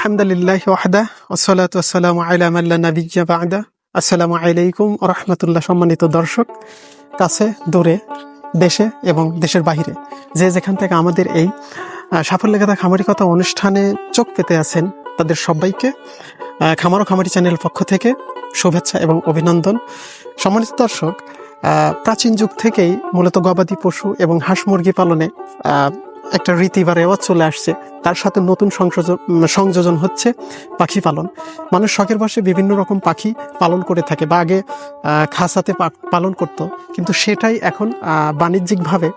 আলহামদুলিল্লাহ ওয়াহদা ওসলাত ওসালাম আলাম আল্লাহ নাবিজা বাহদা আসসালামু আলাইকুম রহমতুল্লাহ সম্মানিত দর্শক, কাছে, দূরে, দেশে এবং দেশের বাহিরে। যে যেখান থেকে আমাদের এই সাফল্যগাথা খামারি কথা অনুষ্ঠানে চোখ পেতে আছেন, তাদের সবাইকে খামারো খামারি চ্যানেল পক্ষ থেকে শুভেচ্ছা এবং অভিনন্দন। সম্মানিত দর্শক প্রাচীন যুগ থেকেই মূলত গবাদি পশু এবং হাঁস মুরগি পালনে একটা রীতি বা রেওয়াজ চলে আসছে। তার সাথে নতুন সংযোজন সংযোজন হচ্ছে পাখি পালন। মানুষ শখের বসে বিভিন্ন রকম পাখি পালন করে থাকে বা আগে খাসাতে পালন করত। কিন্তু সেটাই এখন বাণিজ্যিকভাবে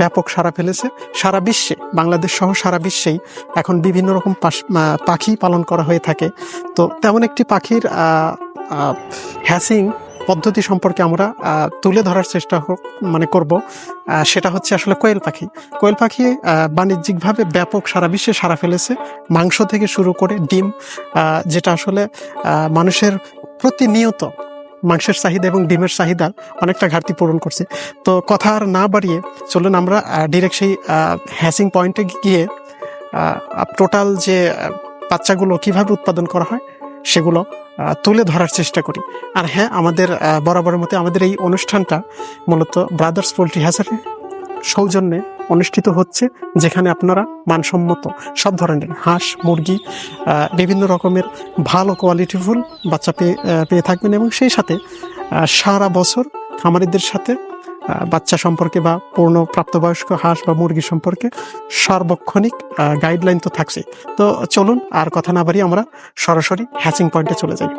ব্যাপক সারা ফেলেছে। সারা বিশ্বে, বাংলাদেশ সহ সারা বিশ্বেই এখন বিভিন্ন রকম পাখি পালন করা হয়ে থাকে। তো তেমন একটি পাখির হ্যাসিং পদ্ধতি সম্পর্কে আমরা তুলে ধরার চেষ্টা মানে করব। সেটা হচ্ছে আসলে কোয়েল পাখি। কোয়েল পাখি বাণিজ্যিকভাবে ব্যাপক সারা বিশ্বে সারা ফেলেছে। মাংস থেকে শুরু করে ডিম যেটা আসলে মানুষের প্রতিনিয়ত মাংসের চাহিদা এবং ডিমের চাহিদা অনেকটা ঘাটতি পূরণ করছে। তো কথা আর না বাড়িয়ে চলুন আমরা ডিরেক্ট সেই হ্যাসিং পয়েন্টে গিয়ে টোটাল যে বাচ্চাগুলো কীভাবে উৎপাদন করা হয় সেগুলো তুলে ধরার চেষ্টা করি। আর হ্যাঁ আমাদের বরাবরের মতো আমাদের এই অনুষ্ঠানটা মূলত ব্রাদার্স পোলট্রি হ্যাচারি সৌজন্যে অনুষ্ঠিত হচ্ছে, যেখানে আপনারা মানসম্মত সব ধরনের হাঁস, মুরগি বিভিন্ন রকমের ভালো কোয়ালিটিফুল বাচ্চা পেয়ে পেয়ে থাকবেন এবং সেই সাথে সারা বছর খামারিদের সাথে বাচ্চা সম্পর্কে বা পূর্ণ প্রাপ্তবয়স্ক হাঁস বা মুরগি সম্পর্কে সার্বক্ষণিক গাইডলাইন তো থাকছে তো চলুন আর কথা না বাড়িয়ে আমরা সরাসরি হ্যাচিং পয়েন্টে চলে যাই।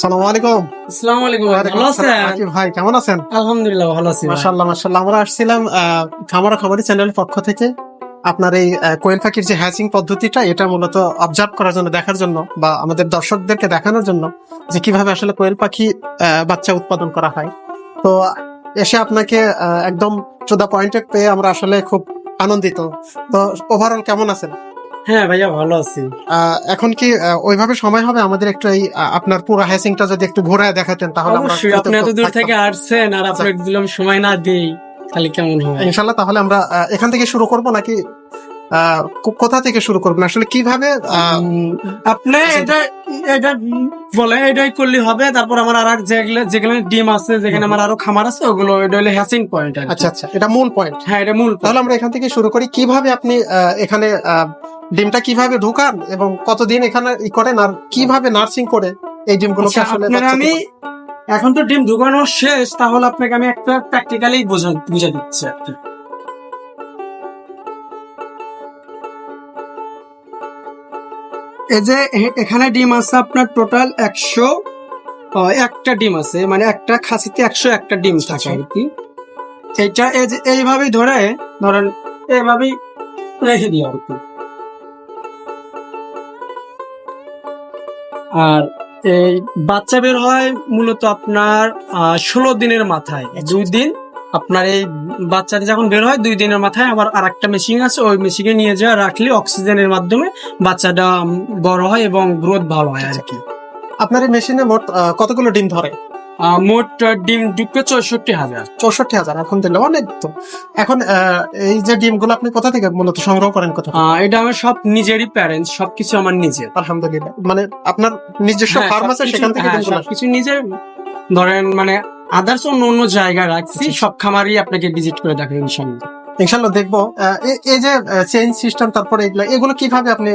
সালাম আলাইকুম। আসসালামু আলাইকুম ভাই, ভালো আছেন? ভাই কেমন আছেন? আলহামদুলিল্লাহ ভালো আছি আমরা আসছিলাম খামারা খামারি চ্যানেলের পক্ষ থেকে। আপনার এই কোয়েল পাখির যে হ্যাচিং পদ্ধতিটা এটা মূলত অবজার্ভ করার জন্য দেখার জন্য বা আমাদের দর্শকদেরকে দেখানোর জন্য যে কীভাবে আসলে কোয়েল পাখি বাচ্চা উৎপাদন করা হয়। তো এসে আপনাকে একদম চোদা পয়েন্টে পেয়ে আমরা আসলে খুব আনন্দিত। তো ওভারঅল কেমন আছেন? হ্যাঁ ভাইয়া ভালো আছি। আহ, এখন কি ওইভাবে সময় হবে আমাদের একটু এই আপনার পুরো হ্যাসিংটা যদি একটু ঘোরায় দেখাতেন তাহলে অবশ্যই আপনি এত দূর থেকে আসছেন আর আপনাকে দিলাম সময় না দিই তাহলে কেমন হবে? ইনশাল্লাহ তাহলে আমরা এখান থেকে শুরু করব নাকি কোথা থেকে শুরু করবেন? আসলে কীভাবে আপনি এটা এটা বলে এটাই করলে হবে। তারপর আমার আর এক যেগুলো যেখানে ডিম আছে যেখানে আমার আরও খামার আছে ওগুলো এটা হলো হ্যাসিং পয়েন্ট আচ্ছা আচ্ছা এটা মূল পয়েন্ট হ্যাঁ এটা মূল তাহলে আমরা এখান থেকে শুরু করি। কীভাবে আপনি এখানে ডিমটা কীভাবে ঢুকান এবং কতদিন এখানে ই করেন আর কীভাবে নার্সিং করে এই ডিমগুলোকে আচ্ছা, আসলে আমি এখন তো ডিম ঢুকানো শেষ তাহলে আপনাকে আমি একটা প্র্যাকটিক্যালি বোঝা বুঝা দিচ্ছি এই যে এখানে ডিম আছে আপনার টোটাল একশো একটা ডিম আছে মানে একটা খাসিতে একশো একটা ডিম থাকে আর কি এইটা এই যে এইভাবেই ধরে ধরেন এইভাবেই রেখে দিও আর কি আর এই বাচ্চা বের হয় মূলত আপনার ষোলো দিনের মাথায় দুই দিন আপনার এই বাচ্চাটি যখন বের হয় দুই দিনের মাথায় আবার আর একটা মেশিন আছে ওই মেশিনে নিয়ে যাওয়া রাখলে অক্সিজেনের মাধ্যমে বাচ্চাটা বড় হয় এবং গ্রোথ ভালো হয় আর কি। আপনার এই মেশিনে মোট কতগুলো ডিম ধরে? মোট ডিম চৌষট্টি হাজার। চৌষট্টি হাজার আলহামদুলিল্লাহ অনেক তো। এখন এই যে ডিমগুলো আপনি কোথা থেকে মূলত সংগ্রহ করেন কোথা এটা আমার সব নিজেরই প্যারেন্টস সবকিছু আমার নিজের। আলহামদুলিল্লাহ। মানে আপনার নিজস্ব হ্যাঁ, ফার্ম আছে সেখান থেকে হ্যাঁ? সবকিছু নিজের। ধরেন মানে আদার্স অন্য অন্য জায়গায় রাখছি। সব খামারই আপনাকে ভিজিট করে দেখাবো ইনশাল্লাহ ইনশাল্লাহ দেখব। এই যে চেঞ্জ সিস্টেম তারপরে এগুলো এগুলো কীভাবে আপনি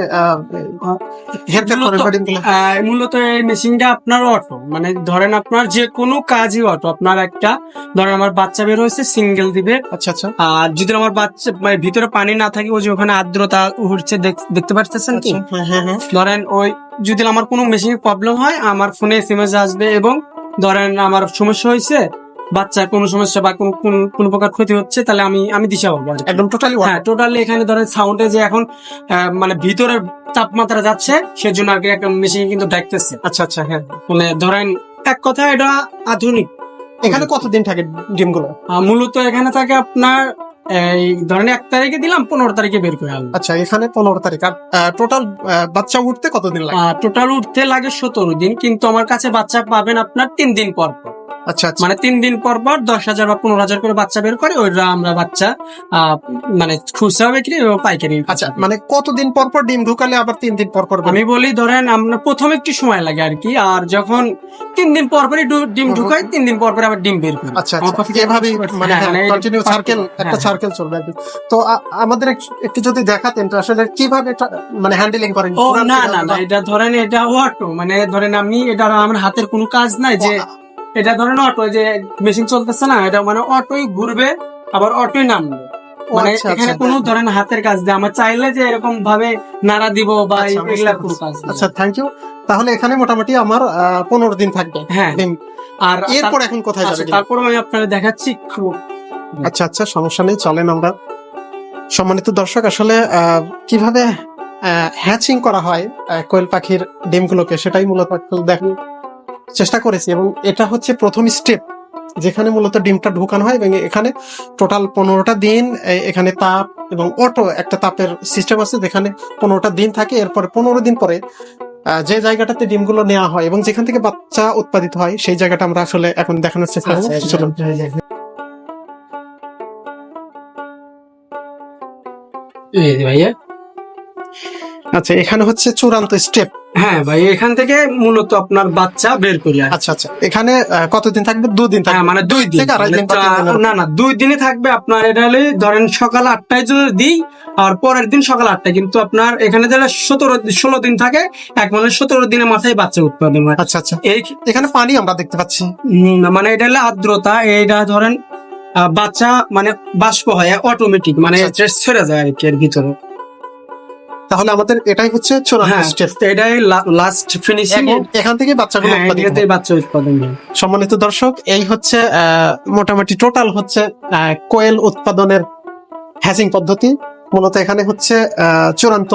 মূলত- এই মেশিনটা আপনার অটো মানে ধরেন আপনার যে কোনো কাজই অটো আপনার একটা ধরেন আমার বাচ্চা বের হয়েছে সিঙ্গেল দিবে। আচ্ছা আচ্ছা। আর যদি আমার বাচ্চা মানে ভিতরে পানি না থাকে ওই যে ওখানে আর্দ্রতা উঠছে দেখ- দেখতে পাচ্ছেন কি? আচ্ছা, হ্যাঁ, হ্যাঁ, হ্যাঁ। ধরেন ওই যদি আমার কোনো মেশিনের প্রবলেম হয় আমার ফোনে এসএমএস আসবে এবং ধরেন আমার সমস্যা হয়েছে বাচ্চার কোনো সমস্যা বা কোনো কোন- প্রকার ক্ষতি হচ্ছে তাহলে আমি আমি দিশা পাবো একদম টোটালি হ্যাঁ টোটালি এখানে ধরেন সাউন্ডে যে এখন মানে ভিতরের তাপমাত্রা যাচ্ছে সেজন্য আর কি একটা মেশিন কিন্তু দেখতেছে। আচ্ছা আচ্ছা হ্যাঁ। মানে ধরেন এক কথা এটা আধুনিক। এখানে কতদিন থাকে ডিমগুলো? মূলত এখানে থাকে আপনার এই ধরেন এক তারিখে দিলাম পনেরো তারিখে বের করে আনলাম। আচ্ছা এখানে পনেরো তারিখ। আর টোটাল বাচ্চা উঠতে কতদিন লাগে? টোটাল উঠতে লাগে সতেরো দিন কিন্তু আমার কাছে বাচ্চা পাবেন আপনার তিন দিন পর পর। আচ্ছা আচ্ছা। মানে তিন দিন পর পর দশ হাজার বা পনেরো হাজার করে বাচ্চা বের করে ওইটা আমরা বাচ্চা মানে খুচরা বিক্রি এবং পাইকারি। আচ্ছা মানে কতদিন পর পর ডিম ঢুকালে আবার তিন দিন পর পর আমি বলি ধরেন আমরা প্রথম একটু সময় লাগে আর কি আর যখন তিন দিন পর পরই ডিম ঢুকাই তিন দিন পর পর আবার ডিম বের করি। আচ্ছা আচ্ছা। এভাবেই মানে হ্যাঁ, মানে এই- কন্টিনিউ সার্কেল একটা হ্যাঁ। সার্কেল চলবে। তো আমাদের একটু যদি দেখাতেন তো আসলে কীভাবে এটা মানে হ্যান্ডেলিং করেন? ও না না না এটা ধরেন এটা অটো মানে ধরেন আমি এটা আমার হাতের কোনো কাজ নাই যে এটা ধরেন অটো যে মেশিন চলতেছে না এটা মানে অটোই ঘুরবে আবার অটোই নামবে। মানে আচ্ছা, এখানে আচ্ছা, কোনো ধরেন হাতের কাজ দেয় আমার চাইলে যে এরকম ভাবে নাড়া দিব বা আচ্ছা, এগুলা। কোনো কাজ আচ্ছা থ্যাংক ইউ তাহলে এখানে মোটামুটি আমার পনেরো দিন থাকবে। হ্যাঁ। আর এরপর এখন কোথায় যাবে তারপর আমি আপনাদের দেখাচ্ছি খুব- আচ্ছা আচ্ছা সমস্যা নেই চলেন আমরা। সম্মানিত দর্শক আসলে কীভাবে হ্যাচিং করা হয় কোয়েল পাখির ডিমগুলোকে সেটাই মূলত দেখার চেষ্টা করেছি এবং এটা হচ্ছে প্রথম স্টেপ যেখানে মূলত ডিমটা ঢুকানো হয় এবং এখানে টোটাল পনেরোটা দিন এখানে তাপ এবং অটো একটা তাপের সিস্টেম আছে যেখানে পনেরোটা দিন থাকে। এরপরে পনেরো দিন পরে যে জায়গাটাতে ডিমগুলো নেওয়া হয় এবং যেখান থেকে বাচ্চা উৎপাদিত হয় সেই জায়গাটা আমরা আসলে এখন দেখানোর চেষ্টা করব। আচ্ছা, যে ভাইয়া। আচ্ছা এখানে হচ্ছে চূড়ান্ত স্টেপ হ্যাঁ ভাই এখান থেকে মূলত আপনার বাচ্চা বের করি আর আচ্ছা আচ্ছা। এখানে কতদিন থাকবে? দুদিন থাকবে? হ্যাঁ মানে দুই দিন। দিন দিনের না না দুই দিনে থাকবে আপনার এটা হলে ধরেন সকাল আটটায় যদি দিই আর পরের দিন সকাল আটটায়। কিন্তু আপনার এখানে যারা সতেরো ষোলো দিন থাকে এক মানে সতেরো দিনের মাথায় বাচ্চা উৎপাদন হয়। আচ্ছা আচ্ছা। এই এখানে পানি আমরা দেখতে পাচ্ছি। মানে এটা হলো আর্দ্রতা এইটা ধরেন বাচ্চা মানে বাষ্প হয় অটোমেটিক মানে আচ্ছা, ছেড়ে যায় আর কি এর ভিতরে। তাহলে আমাদের এটাই হচ্ছে চূড়ান্ত হ্যাঁ স্টেপ এটাই লাস্ট ফিনিশিং এখান থেকে বাচ্চাগুলো হ্যাঁ উৎপাদিত বাচ্চা উৎপাদন সম্মানিত দর্শক এই হচ্ছে মোটামুটি টোটাল হচ্ছে কোয়েল উৎপাদনের হ্যাচিং পদ্ধতি। মূলত এখানে হচ্ছে আহ, চূড়ান্ত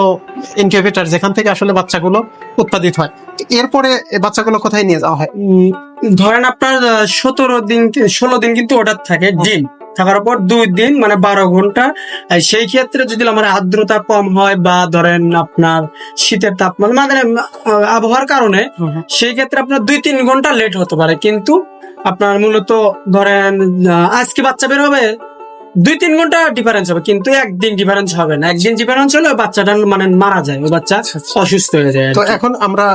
ইনকিউবেটর যেখান থেকে আসলে বাচ্চাগুলো উৎপাদিত হয়। এরপরে বাচ্চাগুলো কোথায় নিয়ে যাওয়া হয়? ধরেন আপনার সতেরো দিন ষোলো দিন কিন্তু অর্ডার থাকে ডিম। থাকার পর দুই দিন মানে বারো ঘণ্টা। সেই ক্ষেত্রে যদি আমার আর্দ্রতা কম হয় বা ধরেন আপনার শীতের তাপমাত্রা মানে আবহাওয়ার কারণে সেই ক্ষেত্রে আপনার দুই তিন ঘণ্টা লেট হতে পারে। কিন্তু আপনার মূলত ধরেন আজকে বাচ্চা বের হবে দুই তিন ঘণ্টা ডিফারেন্স হবে কিন্তু একদিন ডিফারেন্স হবে না। একদিন ডিফারেন্স হলে বাচ্চাটা মানে মারা যায় ওই বাচ্চা অসুস্থ হয়ে যায় তো এখন আমরা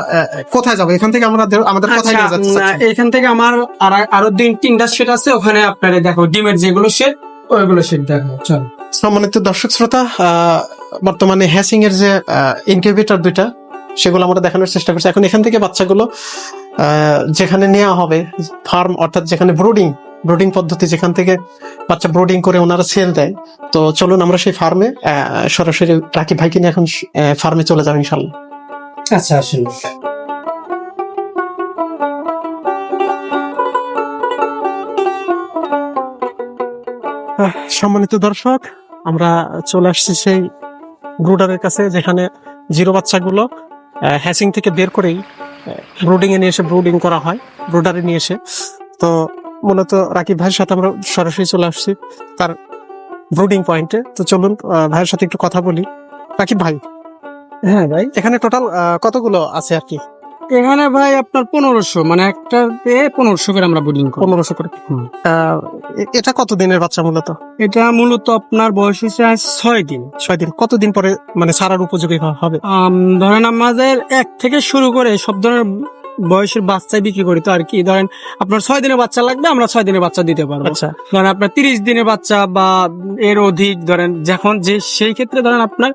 কোথায় যাব? এখান থেকে আমরা আমাদের কোথায় নিয়ে আচ্ছা, যাচ্ছি এখান থেকে আমার আর- দিন তিনটা সেট আছে ওখানে আপনারা দেখো ডিমের যেগুলো সেট ওইগুলো সেট দেখো চল। সম্মানিত দর্শক শ্রোতা বর্তমানে হ্যাসিং এর যে ইনকিউবেটর দুইটা সেগুলো আমরা দেখানোর চেষ্টা করছি। এখন এখান থেকে বাচ্চাগুলো আহ, যেখানে নেওয়া হবে ফার্ম অর্থাৎ যেখানে ব্রুডিং ব্রুডিং পদ্ধতি যেখান থেকে বাচ্চা ব্রুডিং করে ওনারা সেল দেয়। তো চলুন আমরা সেই ফার্মে সরাসরি রাকিব ভাইকে নিয়ে এখন ফার্মে চলে যাব ইনশাল্লাহ আচ্ছা আসুন। সম্মানিত দর্শক আমরা চলে আসছি সেই ব্রুডারের কাছে যেখানে জিরো বাচ্চাগুলো হ্যাচিং থেকে বের করেই ব্রুডিং এ নিয়ে এসে ব্রুডিং করা হয় ব্রুডারে নিয়ে এসে। তো মূলত রাকিব ভাইয়ের সাথে আমরা সরাসরি চলে আসছি তার ব্রুডিং পয়েন্টে তো চলুন ভাইয়ের সাথে একটু কথা বলি। রাকিব ভাই। হ্যাঁ ভাই। এখানে টোটাল কতগুলো আছে আর কি? এখানে ভাই আপনার পনেরোশো মানে একটা পনেরোশো করে আমরা বোর্ডিং করি। পনেরোশো করে। এটা কত দিনের বাচ্চা মূলত? এটা মূলত আপনার বয়স হচ্ছে ছয় দিন। ছয় দিন। কতদিন পরে মানে সারার উপযোগী হবে? ধরেন আমাদের এক থেকে শুরু করে সব ধরনের বয়সের বাচ্চাই বিক্রি করি তো আর কি। ধরেন আপনার ছয় দিনের বাচ্চা লাগবে আমরা ছয় দিনের বাচ্চা দিতে পারব। আচ্ছা। ধরেন আপনার তিরিশ দিনের বাচ্চা বা এর অধিক ধরেন যখন যে সেই ক্ষেত্রে ধরেন আপনার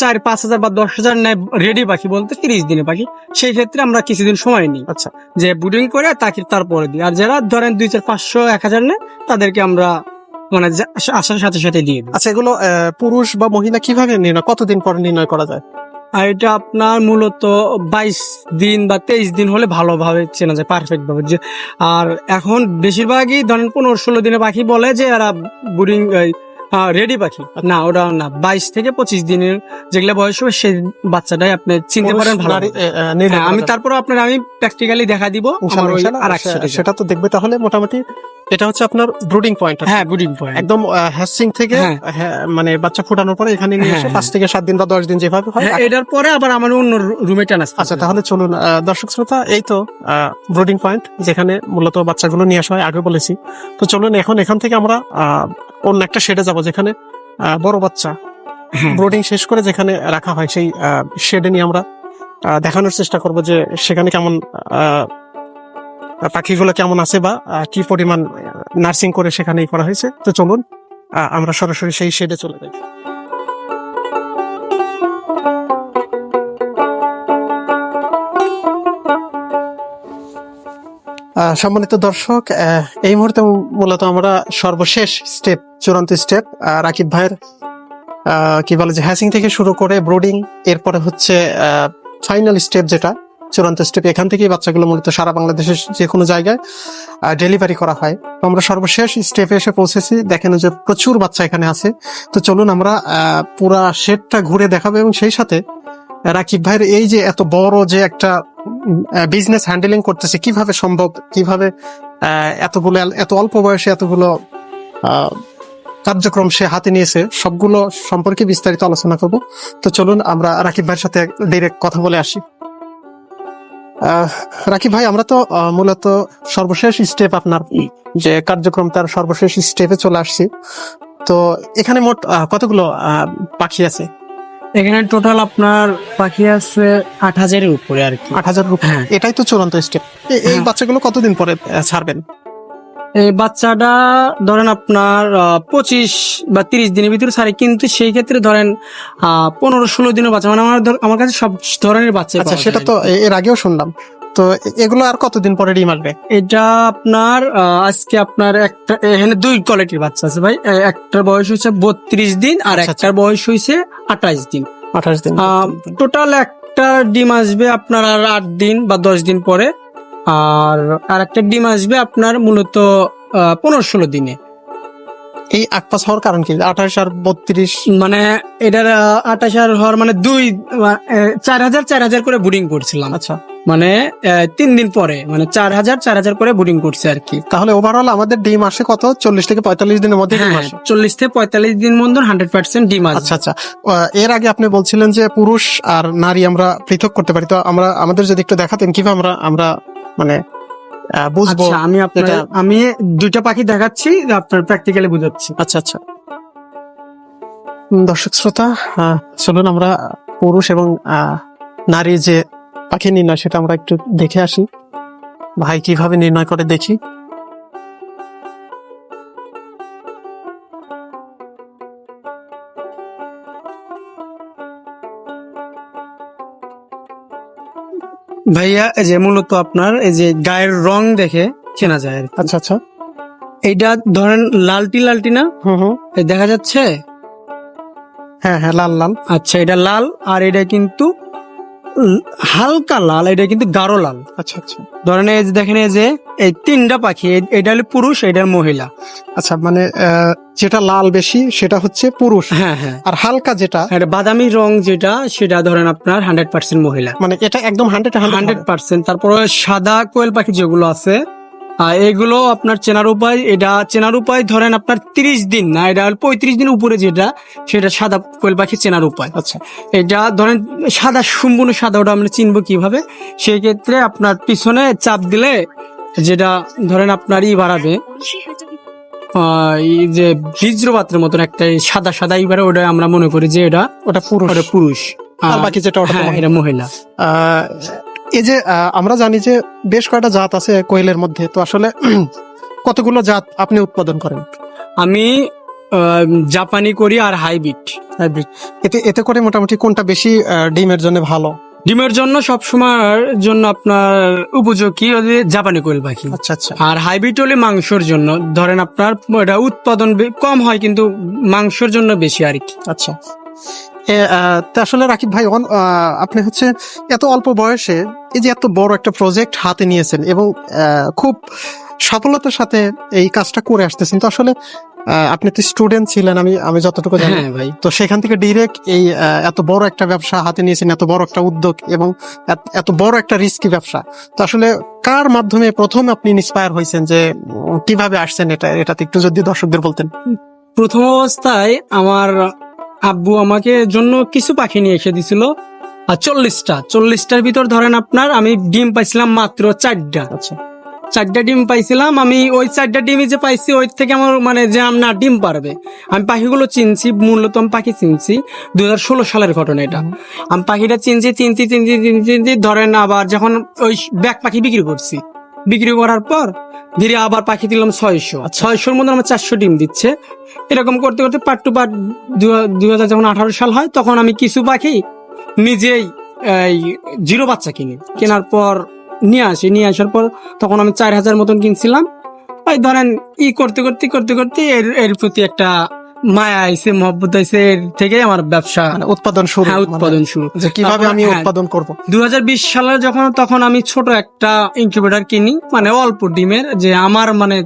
চার পাঁচ হাজার বা দশ হাজার নেয় রেডি পাখি বলতে তিরিশ দিনের পাখি সেই ক্ষেত্রে আমরা কিছুদিন সময় নিই। আচ্ছা। যে বুডিং করে তাকে তারপরে দিই। আর যারা ধরেন দুই চার পাঁচশো এক হাজার নেয় তাদেরকে আমরা মানে আসার সাথে সাথে দিয়ে আচ্ছা এগুলো পুরুষ বা মহিলা কীভাবে নির্ণয় কতদিন পরে নির্ণয় করা যায়? আর এটা আপনার মূলত বাইশ দিন বা তেইশ দিন হলে ভালোভাবে চেনা যায় পারফেক্ট ভাবে যে আর এখন বেশিরভাগই ধরেন পনেরো ষোলো দিনের পাখি বলে যে এরা বুডিং রেডি পাখি। না ওটা না বাইশ থেকে পঁচিশ দিনের যেগুলো বয়স হবে সেই বাচ্চাটাই আপনি চিনতে পারেন ভালো হ্যাঁ, আমি। তারপর আপনার আমি প্র্যাকটিক্যালি দেখা দিব সেটা তো দেখবে তাহলে মোটামুটি এটা হচ্ছে আপনার ব্রুডিং পয়েন্ট হ্যাঁ ব্রিডিং পয়েন্ট একদম হ্যাসিং থেকে হ্যাঁ। হ্যাঁ, মানে বাচ্চা ফোটানোর পরে এখানে নিয়ে এসে হ্যাঁ, পাঁচ থেকে সাত দিন বা দশ দিন যেভাবে হয় হ্যাঁ, এটার পরে আবার আমার অন্য রুমে ট্রান্সফার আচ্ছা তাহলে চলুন দর্শক শ্রোতা এই তো ব্রুডিং পয়েন্ট যেখানে মূলত বাচ্চাগুলো নিয়ে আসা হয় আগে বলেছি। তো চলুন এখন এখান থেকে আমরা আহ, অন্য একটা শেডে যাব যেখানে আহ, বড় বাচ্চা। ব্রোডিং শেষ করে যেখানে রাখা হয় সেই শেডে নিয়ে আমরা দেখানোর চেষ্টা করব যে সেখানে কেমন আহ, পাখিগুলো কেমন আছে বা কি পরিমাণ নার্সিং করে সেখানেই করা হয়েছে? তো চলুন আমরা সরাসরি সেই শেডে চলে যাই। সম্মানিত দর্শক এই মুহূর্তে মূলত আমরা সর্বশেষ স্টেপ চূড়ান্ত স্টেপ রাকিব ভাইয়ের কি বলে যে হ্যাসিং থেকে শুরু করে ব্রোডিং এরপরে হচ্ছে ফাইনাল স্টেপ যেটা চূড়ান্ত স্টেপ এখান থেকেই বাচ্চাগুলো মূলত সারা বাংলাদেশের যে কোনো জায়গায় ডেলিভারি করা হয়। তো আমরা সর্বশেষ স্টেপে এসে পৌঁছেছি। দেখেন যে প্রচুর বাচ্চা এখানে আছে। তো চলুন আমরা পুরা শেডটা ঘুরে দেখাবো এবং সেই সাথে রাকিব ভাইয়ের এই যে এত বড় যে একটা বিজনেস হ্যান্ডেলিং করতেছে, কীভাবে সম্ভব? কীভাবে এতগুলো, এত অল্প বয়সে এতগুলো কার্যক্রম সে হাতে নিয়েছে, সবগুলো সম্পর্কে বিস্তারিত আলোচনা করব। তো চলুন আমরা রাকিব ভাইয়ের সাথে ডিরেক্ট কথা বলে আসি। রাকিব ভাই আমরা তো মূলত সর্বশেষ স্টেপ আপনার যে কার্যক্রম তার সর্বশেষ স্টেপে চলে আসছি। তো এখানে মোট কতগুলো পাখি আছে? এখানে টোটাল আপনার পাখি আছে আট হাজারের উপরে আর কি। আট হাজার হ্যাঁ। এটাই তো চূড়ান্ত স্টেপ এই হ্যাঁ। বাচ্চাগুলো কতদিন পরে ছাড়বেন? এই বাচ্চাটা ধরেন আপনার পঁচিশ বা তিরিশ দিনের ভিতরে ছাড়ে কিন্তু সেই ক্ষেত্রে ধরেন পনেরো ষোলো দিনের বাচ্চা মানে আমার আমার কাছে সব ধরনের বাচ্চা আচ্ছা সেটা তো এর আগেও শুনলাম। তো এগুলো আর কতদিন পরে ডিম আসবে? এটা আপনার আজকে আপনার একটা এখানে দুই কোয়ালিটির বাচ্চা আছে ভাই। একটার বয়স হচ্ছে বত্রিশ দিন আর আচ্ছা, একটার বয়স হয়েছে আঠাশ দিন। আঠাশ দিন। টোটাল একটা ডিম আসবে আপনার আর আট দিন বা দশ দিন পরে। আর আর একটা ডিম আসবে আপনার মূলত পনেরো ষোলো দিনে। এই আকপাস হওয়ার কারণ কি? আঠাশ আর বত্রিশ? মানে এটার আঠাশ আর হওয়ার মানে দুই চার হাজার চার হাজার করে বুডিং করছিলাম। আচ্ছা। মানে তিন দিন পরে মানে চার হাজার চার হাজার করে বুডিং করছে আর কি। তাহলে ওভারঅল আমাদের ডিম আসে কত? চল্লিশ থেকে পঁয়তাল্লিশ দিনের মধ্যে হ্যাঁ আসে। চল্লিশ থেকে পঁয়তাল্লিশ দিন মধ্যে হান্ড্রেড পার্সেন্ট ডিম আচ্ছা আচ্ছা। এর আগে আপনি বলছিলেন যে পুরুষ আর নারী আমরা পৃথক করতে পারি। তো আমরা আমাদের যদি একটু দেখাতেন কীভাবে আমরা আমরা মানে বুঝব আচ্ছা আমি আপনার আমি দুইটা পাখি দেখাচ্ছি আপনার প্র্যাকটিক্যালি বুঝাচ্ছি। আচ্ছা আচ্ছা। দর্শক শ্রোতা চলুন আমরা পুরুষ এবং আহ, নারী যে পাখি নির্ণয় সেটা আমরা একটু দেখে আসি। ভাই কীভাবে নির্ণয় করে দেখি? ভাইয়া এই যে মূলত আপনার এই যে গায়ের রং দেখে চেনা যায় আর কি। আচ্ছা আচ্ছা। এইটা ধরেন লালটি লালটি না? হুম হুম। এই দেখা যাচ্ছে? হ্যাঁ হ্যাঁ লাল লাল। আচ্ছা এটা লাল আর এটা কিন্তু হালকা লাল এটা কিন্তু গাঢ় লাল। আচ্ছা আচ্ছা। ধরেন এই যে দেখেন এই যে এই তিনটা পাখি এটা হলো পুরুষ এটা মহিলা। আচ্ছা মানে যেটা লাল বেশি সেটা হচ্ছে পুরুষ। হ্যাঁ হ্যাঁ। আর হালকা যেটা? বাদামি রং যেটা সেটা ধরেন আপনার হান্ড্রেড পার্সেন্ট মহিলা। মানে এটা একদম হান্ড্রেড হান্ড্রেড পার্সেন্ট তারপরে সাদা কোয়েল পাখি যেগুলো আছে এগুলো আপনার চেনার উপায় এটা চেনার উপায় ধরেন আপনার তিরিশ দিন না এটা পঁয়ত্রিশ দিন উপরে যেটা সেটা সাদা কোয়েল পাখি চেনার উপায়। আচ্ছা এটা ধরেন সাদা সম্পূর্ণ সাদা ওটা আমরা চিনবো কীভাবে? সেই ক্ষেত্রে আপনার পিছনে চাপ দিলে যেটা ধরেন আপনার ই বাড়াবে এই যে বীজ্রপাতের মতন একটা সাদা সাদা এইবারে ওটা আমরা মনে করি যে এটা ওটা পুরুষ। পুরুষ। আর বাকি যেটা ওটা হ্যাঁ, মহিলা। এই যে আমরা জানি যে বেশ কয়টা জাত আছে কোয়েলের মধ্যে। তো আসলে কতগুলো জাত আপনি উৎপাদন করেন? আমি জাপানি করি আর হাইব্রিড। হাইব্রিড। এতে এতে করে মোটামুটি কোনটা বেশি ডিমের জন্য ভালো? ডিমের জন্য সবসময় জন্য আপনার উপযোগী যে জাপানি কোয়েল পাখি। আচ্ছা আচ্ছা। আর হাইব্রিড হলে মাংসর জন্য। ধরেন আপনার এটা উৎপাদন কম হয় কিন্তু মাংসর জন্য বেশি আর কি। আচ্ছা। আসলে রাকিব ভাই আপনি হচ্ছে এত অল্প বয়সে এই যে এত বড় একটা প্রজেক্ট হাতে নিয়েছেন এবং খুব সফলতার সাথে এই কাজটা করে আসতেছেন তো আসলে আপনি তো স্টুডেন্ট ছিলেন আমি আমি যতটুকু জানি। হ্যাঁ ভাই। তো সেখান থেকে ডিরেক্ট এই এত বড় একটা ব্যবসা হাতে নিয়েছেন এত বড় একটা উদ্যোগ এবং এত- এত বড় একটা রিস্কি ব্যবসা। তো আসলে কার মাধ্যমে প্রথম আপনি ইন্সপায়ার হয়েছেন যে কীভাবে আসছেন এটা? এটাতে একটু যদি দর্শকদের বলতেন। প্রথম অবস্থায় আমার আব্বু আমাকে জন্য কিছু পাখি নিয়ে এসে দিছিল। আর চল্লিশটা চল্লিশটার ভিতর ধরেন আপনার আমি ডিম পাইছিলাম মাত্র চারটা। আচ্ছা। চারটা ডিম পাইছিলাম আমি ওই চারটা ডিমই যে পাইছি ওই থেকে আমার মানে যে না ডিম পারবে। আমি পাখিগুলো চিনছি মূলত আমি পাখি চিনছি ষোলো সালের ঘটনা এটা। আমি পাখিটা চিনছি চিনছি চিনছি চিনছি চিনছি ধরেন আবার যখন ওই ব্যাগ পাখি বিক্রি করছি। বিক্রি করার পর ধীরে আবার পাখি দিলাম ছয়শো। আর ছয়শোর মধ্যে আমার চারশো ডিম দিচ্ছে। এরকম করতে করতে পার্ট টু পার্ট দু হাজার যখন আঠারো সাল হয়, তখন আমি কিছু পাখি নিজেই, এই জিরো বাচ্চা কিনি। কেনার পর নিয়ে আসি, নিয়ে আসার পর তখন আমি চার হাজার মতন কিনছিলাম। ওই ধরেন, ই করতে করতে করতে করতে এর এর প্রতি একটা মায়া আইছে মহব্বত আইছে এর থেকে আমার ব্যবসা মানে উৎপাদন শুরু হ্যাঁ মানে উৎপাদন শুরু যে কীভাবে আমি হ্যাঁ। উৎপাদন করব দুই সালে যখন তখন আমি ছোট একটা ইনকিউবেটর কিনি মানে অল্প ডিমের যে আমার মানে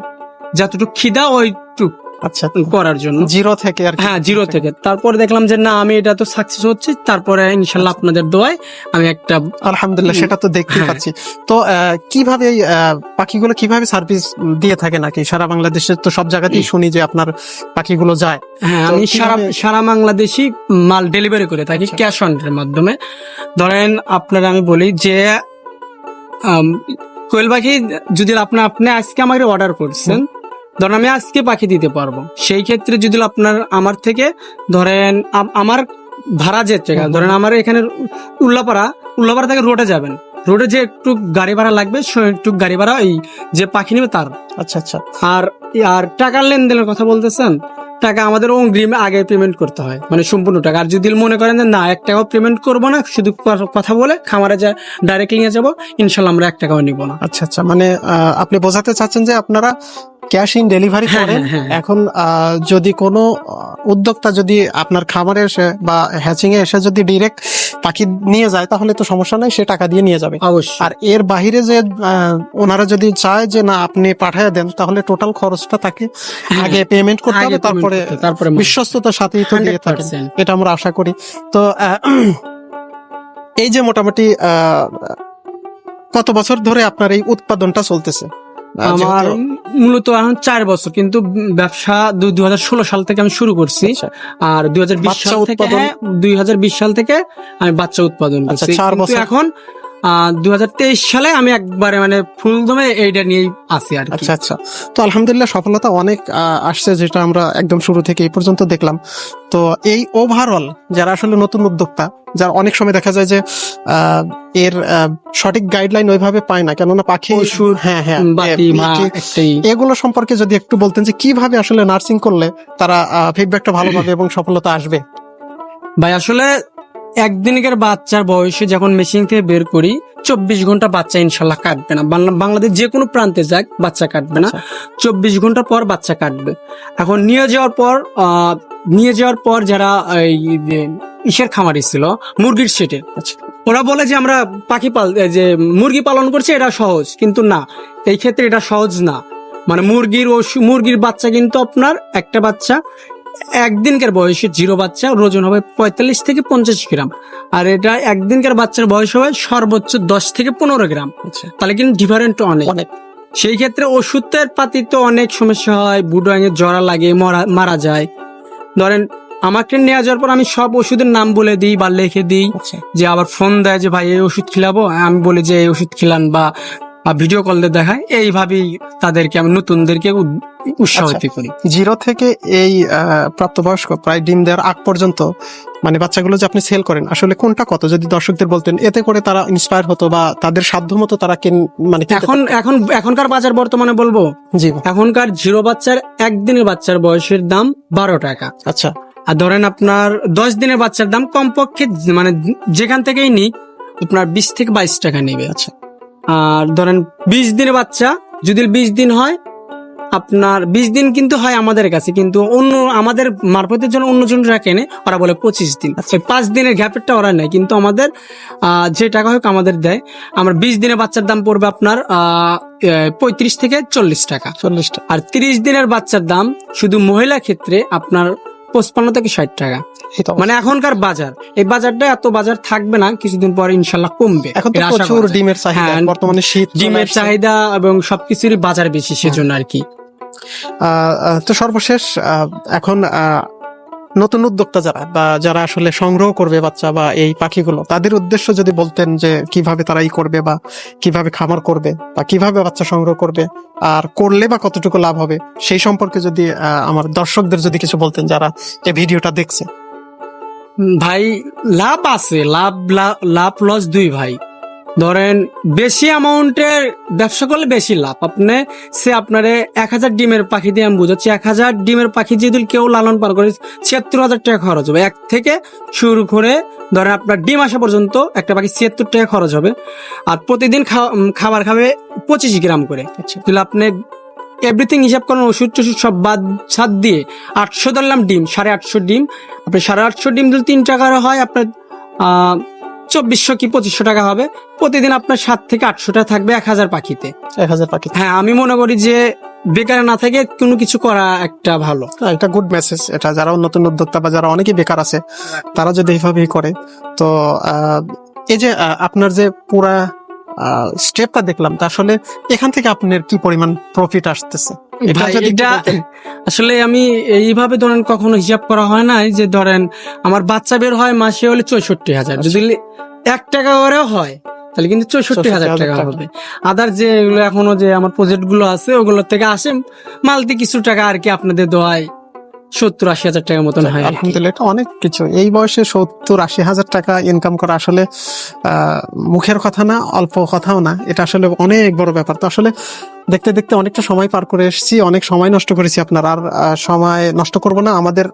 যতটুকু খিদা ওইটুক আচ্ছা করার জন্য? জিরো থেকে আর। হ্যাঁ জিরো থেকে। তারপরে দেখলাম যে না আমি এটা তো সাকসেস হচ্ছে। তারপরে ইনশাল্লাহ আপনাদের দোয়ায় আমি একটা আলহামদুলিল্লাহ সেটা তো দেখতেই হ্যাঁ। পাচ্ছি। তো কীভাবে এই পাখিগুলো কীভাবে সার্ভিস দিয়ে থাকে নাকি? সারা বাংলাদেশের তো সব জায়গাতেই শুনি যে আপনার পাখিগুলো যায়। হ্যাঁ আমি সারা সারা বাংলাদেশি মাল ডেলিভারি করে থাকি আচ্ছা। ক্যাশ অন এর মাধ্যমে। ধরেন আপনারা আমি বলি যে কোয়েল পাখি যদি আপনার আপনি আজকে আমাকে অর্ডার করছেন ধরেন আমি আজকে পাখি দিতে পারব। সেই ক্ষেত্রে যদি আপনার আমার থেকে ধরেন আমার ভাড়া যে হুম। ধরেন আমার এখানে উল্লাপাড়া উল্লাপাড়া থেকে রোডে যাবেন। রোডে যে একটু গাড়ি ভাড়া লাগবে একটু গাড়ি ভাড়া এই যে পাখি নেবে তার। আচ্ছা আচ্ছা। আর আর টাকার লেনদেনের কথা বলতেছেন টাকা আমাদের অগ্রিম আগে পেমেন্ট করতে হয় মানে সম্পূর্ণ টাকা। আর যদি মনে করেন যে না এক টাকাও পেমেন্ট করব না শুধু কথা বলে খামারে যা ডাইরেক্ট নিয়ে যাব ইনশাল্লাহ আমরা এক টাকাও নিব না। আচ্ছা আচ্ছা। মানে আপনি বোঝাতে চাচ্ছেন যে আপনারা ক্যাশ ইন ডেলিভারি হ্যাঁ, করেন। হ্যাঁ, হ্যাঁ। এখন যদি কোনো উদ্যোক্তা যদি আপনার খামারে এসে বা হ্যাচিং এ এসে যদি ডিরেক্ট পাখি নিয়ে যায় তাহলে তো সমস্যা নাই সে টাকা দিয়ে নিয়ে যাবে। অবশ্যই। আর এর বাহিরে যে ওনারা যদি চায় যে না আপনি পাঠিয়ে দেন তাহলে টোটাল খরচটা তাকে আগে পেমেন্ট করতে। হবে তারপরে তারপরে বিশ্বস্ততার সাথেই তো দিয়ে থাকেন। এটা আমরা আশা করি। তো এই যে মোটামুটি আহ, কত বছর ধরে আপনার এই উৎপাদনটা চলতেছে? আমার মূলত এখন চার বছর কিন্তু ব্যবসা দুই হাজার ষোলো সাল থেকে আমি শুরু করছি আচ্ছা। আর দুই হাজার বিশ সাল থেকে দুই হাজার বিশ সাল থেকে আমি বাচ্চা উৎপাদন আচ্ছা, করছি। এখন দুই হাজার তেইশ সালে আমি একবারে মানে ফুল দমে এইটা নিয়েই আছি আর আচ্ছা আচ্ছা। তো আলহামদুলিল্লাহ সফলতা অনেক আসছে যেটা আমরা একদম শুরু থেকে এই পর্যন্ত দেখলাম। তো এই ওভারঅল যারা আসলে নতুন উদ্যোক্তা যার অনেক সময় দেখা যায় যে এর সঠিক গাইডলাইন ওইভাবে পায় না কেননা পাখি হ্যাঁ হ্যাঁ একটাই। এগুলো সম্পর্কে যদি একটু বলতেন যে কীভাবে আসলে নার্সিং করলে তারা ফিডব্যাকটা ভালো পাবে এবং সফলতা আসবে। ভাই আসলে একদিনকার বাচ্চার বয়সে যখন মেশিন থেকে বের করি চব্বিশ ঘণ্টা বাচ্চা ইনশাল্লাহ কাটবে না। বাংলাদেশ যে কোনো প্রান্তে যাক বাচ্চা কাটবে না। আচ্ছা। চব্বিশ ঘণ্টা পর বাচ্চা কাটবে। এখন নিয়ে যাওয়ার পর নিয়ে যাওয়ার পর যারা ইসের খামারি ছিল মুরগির সেটে আচ্ছা। ওরা বলে যে আমরা পাখি পাল যে মুরগি পালন করছি এটা সহজ। কিন্তু না এই ক্ষেত্রে এটা সহজ না। মানে মুরগির ওষু- মুরগির বাচ্চা কিন্তু আপনার একটা বাচ্চা একদিনকার বয়সে জিরো বাচ্চা ওজন হবে পঁয়তাল্লিশ থেকে পঞ্চাশ গ্রাম। আর এটা একদিনকার বাচ্চার বয়স হবে সর্বোচ্চ দশ থেকে পনেরো গ্রাম। আচ্ছা তাহলে কিন্তু ডিফারেন্ট অনেক। অনেক। সেই ক্ষেত্রে ওষুধের পাতি তো অনেক সমস্যা হয় বুডাঙে জরা লাগে মরা মারা যায়। ধরেন আমাকে নিয়ে যাওয়ার পর আমি সব ওষুধের নাম বলে দিই বা লিখে দিই আচ্ছা। যে আবার ফোন দেয় যে ভাই এই ওষুধ খিলাবো? আমি বলি যে এই ওষুধ খিলান বা ভিডিও কল দিয়ে দেখায় এইভাবেই তাদেরকে আমি নতুনদেরকে উৎসাহিত করি জিরো থেকে এই প্রাপ্তবয়স্ক প্রায় ডিম দেওয়ার আগ পর্যন্ত মানে বাচ্চাগুলো যে আপনি সেল করেন আসলে কোনটা কত? যদি দর্শকদের বলতেন এতে করে তারা ইন্সপায়ার হতো বা তাদের সাধ্য মতো তারা কিন- মানে এখন এখন এখনকার বাজার বর্তমানে বলব জি। এখনকার জিরো বাচ্চার একদিনের বাচ্চার বয়সের দাম বারো টাকা। আচ্ছা। আর ধরেন আপনার দশ দিনের বাচ্চার দাম কমপক্ষে মানে যেখান থেকেই নিক আপনার বিশ থেকে বাইশ টাকা নেবে। আচ্ছা। আর ধরেন বিশ দিনের বাচ্চা যদি বিশ দিন হয় আপনার বিশ দিন কিন্তু হয় আমাদের কাছে কিন্তু অন্য আমাদের মারফতের জন্য অন্য জনরা কেনে ওরা বলে পঁচিশ দিন। আচ্ছা পাঁচ দিনের গ্যাপেরটা ওরা নেয় কিন্তু আমাদের যে টাকা হোক আমাদের দেয়। আমার বিশ দিনের বাচ্চার দাম পড়বে আপনার পঁয়ত্রিশ থেকে চল্লিশ টাকা। চল্লিশ টাকা। আর তিরিশ দিনের বাচ্চার দাম শুধু মহিলা ক্ষেত্রে আপনার পঁচপান্ন থেকে ষাট টাকা? মানে এখনকার বাজার। এই বাজারটা এত বাজার থাকবে না কিছুদিন পরে ইনশাল্লাহ কমবে। এখন তো প্রচুর ডিমের চাহিদা হ্যাঁ, বর্তমানে শীত ডিমের চাহিদা এবং সবকিছুরই বাজার বেশি সেজন্য আর কি। তো সর্বশেষ আহ, এখন আহ, নতুন উদ্যোক্তা যারা বা যারা আসলে সংগ্রহ করবে বাচ্চা বা এই পাখিগুলো, তাদের উদ্দেশ্য যদি বলতেন যে কীভাবে তারা ই করবে বা কীভাবে খামার করবে বা কীভাবে বাচ্চা সংগ্রহ করবে আর করলে বা কতটুকু লাভ হবে, সেই সম্পর্কে যদি আমার দর্শকদের যদি কিছু বলতেন যারা এই ভিডিওটা দেখছে। ভাই, লাভ আছে, লাভ লাভ লস দুই ভাই। ধরেন বেশি অ্যামাউন্টের ব্যবসা করলে বেশি লাভ। আপনি সে আপনারে এক হাজার ডিমের পাখি দিয়ে আমি বুঝাচ্ছি এক হাজার ডিমের পাখি যদি কেউ লালন পালন করে ছিয়াত্তর হাজার টাকা খরচ হবে। এক থেকে শুরু করে ধরেন আপনার ডিম আসা পর্যন্ত একটা পাখি ছিয়াত্তর টাকা খরচ হবে। আর প্রতিদিন খাবার খাবে পঁচিশ গ্রাম করে। তাহলে আপনি এভরিথিং হিসাব করেন ওষুধ টষুধ সব বাদ ছাদ দিয়ে আটশো ধরলাম ডিম সাড়ে আটশো ডিম। আপনি সাড়ে আটশো ডিম যদি তিন টাকার হয় আপনার চব্বিশশো কি পঁচিশশো টাকা হবে। প্রতিদিন আপনার সাত থেকে আটশো টাকা থাকবে এক হাজার পাখিতে। এক হাজার পাখি হ্যাঁ আমি মনে করি যে বেকার না থেকে কোনো কিছু করা একটা ভালো। একটা গুড মেসেজ এটা যারা নতুন উদ্যোক্তা বা যারা অনেকেই বেকার আছে তারা যদি এইভাবেই করে তো আহ, এই যে আপনার যে পুরা স্টেপটা দেখলাম তা আসলে এখান থেকে আপনার কি পরিমাণ প্রফিট আসতেছে। আসলে আমি এইভাবে ধরেন কখনো হিসাব করা হয় না যে ধরেন আমার বাচ্চা বের হয় মাসে হলে চৌষট্টি হাজার আচ্ছা। যদি এক টাকা করেও হয় তাহলে কিন্তু চৌষট্টি হাজার টাকা। হবে আদার যে এগুলো এখনও যে আমার প্রজেক্টগুলো আছে ওগুলো থেকে আসে মালতি কিছু টাকা আর কি আপনাদের দোয়ায় সত্তর আশি হাজার টাকার মতন হয় আলহামদুলিল্লাহ এটা অনেক কিছু। এই বয়সে সত্তর আশি হাজার টাকা ইনকাম করা আসলে আহ, মুখের কথা না অল্প কথাও না। এটা আসলে অনেক বড় ব্যাপার। তো আসলে দেখতে দেখতে অনেকটা সময় পার করে এসেছি অনেক সময় নষ্ট করেছি আপনার। আর সময় নষ্ট করব না আমাদের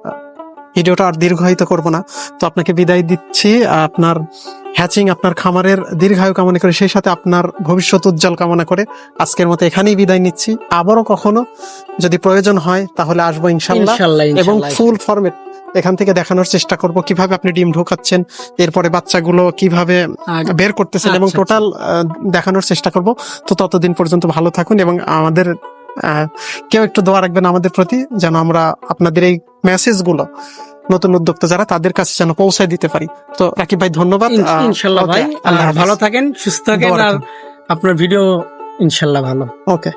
ভিডিওটা আর দীর্ঘায়িত করব না। তো আপনাকে বিদায় দিচ্ছি। আপনার হ্যাচিং আপনার খামারের দীর্ঘায়ু কামনা করে সেই সাথে আপনার ভবিষ্যৎ উজ্জ্বল কামনা করে আজকের মতো এখানেই বিদায় নিচ্ছি। আবারও কখনো যদি প্রয়োজন হয় তাহলে আসব ইনশাল্লাহ এবং ফুল ফরমেট এখান থেকে দেখানোর চেষ্টা করব কীভাবে আপনি ডিম ঢোকাচ্ছেন এরপরে বাচ্চাগুলো কীভাবে বের করতেছেন এবং আচ্ছা, টোটাল দেখানোর চেষ্টা করব। তো ততদিন পর্যন্ত ভালো থাকুন এবং আমাদের কেউ একটু দোয়া রাখবেন আমাদের প্রতি যেন আমরা আপনাদের এই মেসেজগুলো নতুন উদ্যোক্তা যারা তাদের কাছে যেন পৌঁছায় দিতে পারি। তো রাকিব ভাই ধন্যবাদ। ইনশাল্লাহ ভাই আল্লাহ ভালো থাকেন সুস্থ থাকেন আর আপনার ভিডিও ইনশাল্লাহ ভালো। ওকে।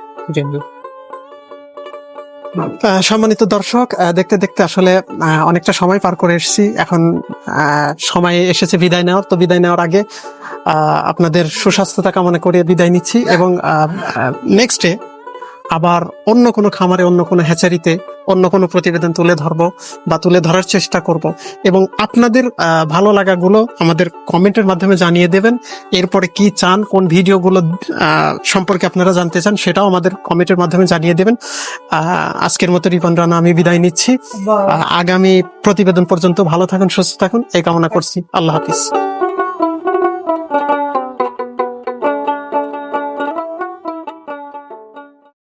সম্মানিত দর্শক দেখতে দেখতে আসলে আহ, অনেকটা সময় পার করে এসেছি। এখন আহ, সময় এসেছে বিদায় নেওয়ার। তো বিদায় নেওয়ার আগে আহ, আপনাদের সুস্বাস্থ্যতা কামনা করে বিদায় নিচ্ছি এবং নেক্সটে আবার অন্য কোনো খামারে অন্য কোনো হ্যাচারিতে অন্য কোনো প্রতিবেদন তুলে ধরবো বা তুলে ধরার চেষ্টা করব। এবং আপনাদের ভালো লাগাগুলো আমাদের কমেন্টের মাধ্যমে জানিয়ে দেবেন। এরপরে কি চান কোন ভিডিওগুলো সম্পর্কে আপনারা জানতে চান সেটাও আমাদের কমেন্টের মাধ্যমে জানিয়ে দেবেন। আহ, আজকের মতো রিপন রানা আমি বিদায় নিচ্ছি। আগামী প্রতিবেদন পর্যন্ত ভালো থাকুন সুস্থ থাকুন। এই কামনা করছি। আল্লাহ হাফিজ।